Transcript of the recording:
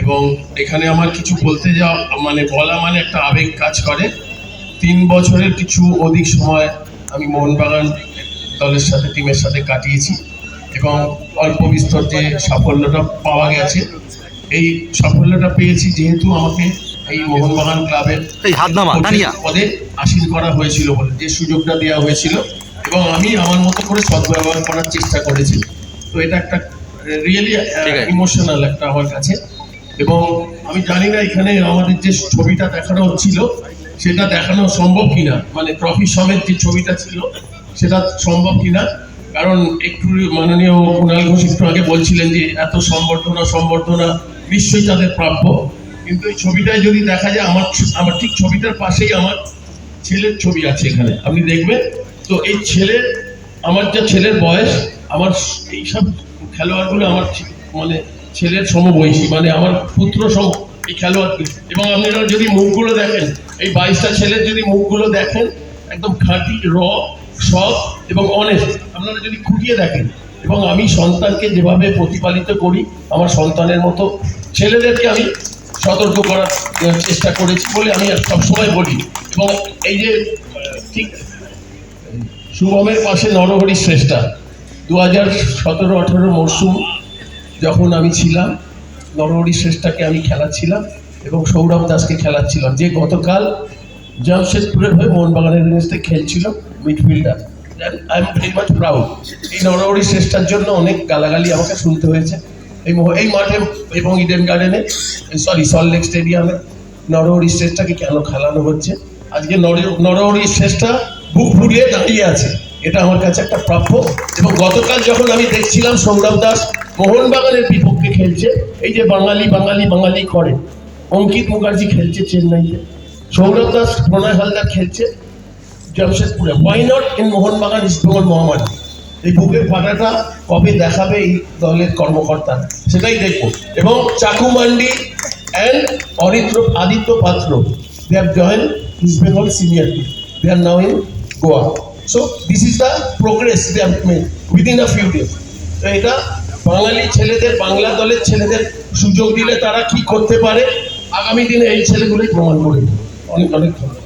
এবং এখানে আমার কিছু বলতে যাওয়া মানে বলা মানে একটা আবেগ কাজ করে। তিন বছরের কিছু অধিক সময় আমি মোহনবাগান দলের সাথে টিমের সাথে কাটিয়েছি এবং অল্প বিস্তর যে সাফল্যটা পাওয়া গেছে এই সাফল্যটা পেয়েছি যেহেতু আমাকে এই মোহনবাগান ক্লাবের পদে আসীন করা হয়েছিল বলে যে সুযোগটা দেওয়া হয়েছিল এবং আমি আমার মতো করে সদ্ব্যবহার করার চেষ্টা করেছি। তো এটা একটা রিয়েলি ইমোশনাল একটা আমার কাছে। এবং আমি জানি না এখানে আমাদের যে ছবিটা দেখানো হচ্ছিল সেটা দেখানো সম্ভব কিনা? মানে ট্রফি সমেত যে ছবিটা ছিল, সেটা সম্ভব কিনা? কারণ একটু মাননীয় কুণাল ঘোষ একটু আগে বলছিলেন যে এত সম্বর্ধনা সম্বর্ধনা নিশ্চয়ই তাদের প্রাপ্য। কিন্তু এই ছবিটায় যদি দেখা যায়, আমার আমার ঠিক ছবিটার পাশেই আমার ছেলের ছবি আছে এখানে। আপনি দেখবেন? তো এই ছেলের আমার যা ছেলের বয়স, আমার এইসব খেলোয়াড়গুলো আমার মানে ছেলের সমবয়সী মানে আমার পুত্র সম এই খেলোয়াড়গুলো এবং আপনারা যদি মুখগুলো দেখেন, এই বাইশটা ছেলের যদি মুখগুলো দেখেন, একদম খাঁটি, র, সৎ এবং অনেস্ট আপনারা যদি খুঁটিয়ে দেখেন, এবং আমি সন্তানকে যেভাবে প্রতিপালিত করি, আমার সন্তানের মতো ছেলেদেরকে আমি সতর্ক করার চেষ্টা করেছি বলে আমি সবসময় বলি। এবং এই যে ঠিক শুভমের পাশে নরহরি শ্রেষ্ঠা দু হাজার সতেরো আঠেরো মরশুম যখন আমি ছিলাম, নরহরি শ্রেষ্ঠাকে আমি খেলাচ্ছিলাম এবং সৌরভ দাসকে খেলাচ্ছিলাম। যে গতকাল জামশেদপুরের হয়ে মোহনবাগানের এগেনস্টে খেলছিল midfielder. I am very much proud এই নরহরি শ্রেষ্ঠার জন্য অনেক গালাগালি আমাকে শুনতে হয়েছে। এই এই মাঠে এবং ইডেন গার্ডেনে সরি সল্টলেক স্টেডিয়ামে নরহরি শ্রেষ্ঠাকে কেন খেলানো হচ্ছে? আজকে নর- নরহরি শ্রেষ্ঠা বুক ফুরিয়ে দাঁড়িয়ে আছে। এটা আমার কাছে একটা প্রাপ্য। এবং গতকাল যখন আমি দেখছিলাম সৌরভ দাস মোহনবাগানের বিপক্ষে খেলছে। এই যে বাঙালি বাঙালি বাঙালি করে। অঙ্কিত মুখার্জি খেলছে চেন্নাইতে। সৌরভ দাস, প্রণয় হালদার খেলছে জামশেদপুরে। Why not in Mohun Bagan East Bengal মহামারী? এই বুকের ফাটাটা কবে দেখাবে এই দলের কর্মকর্তা? সেটাই দেখব। এবং চাকু mandi and Aritra, Aditya Patra they have join East Bengal senior team they are now in Goa so this is the progress they have made within a few days তো এটা বাঙালি ছেলেদের, বাংলা দলের ছেলেদের সুযোগ দিলে তারা কি করতে পারে? আগামী দিনে এই ছেলেগুলোই প্রমাণ করে অনেক অনেক ধন্যবাদ।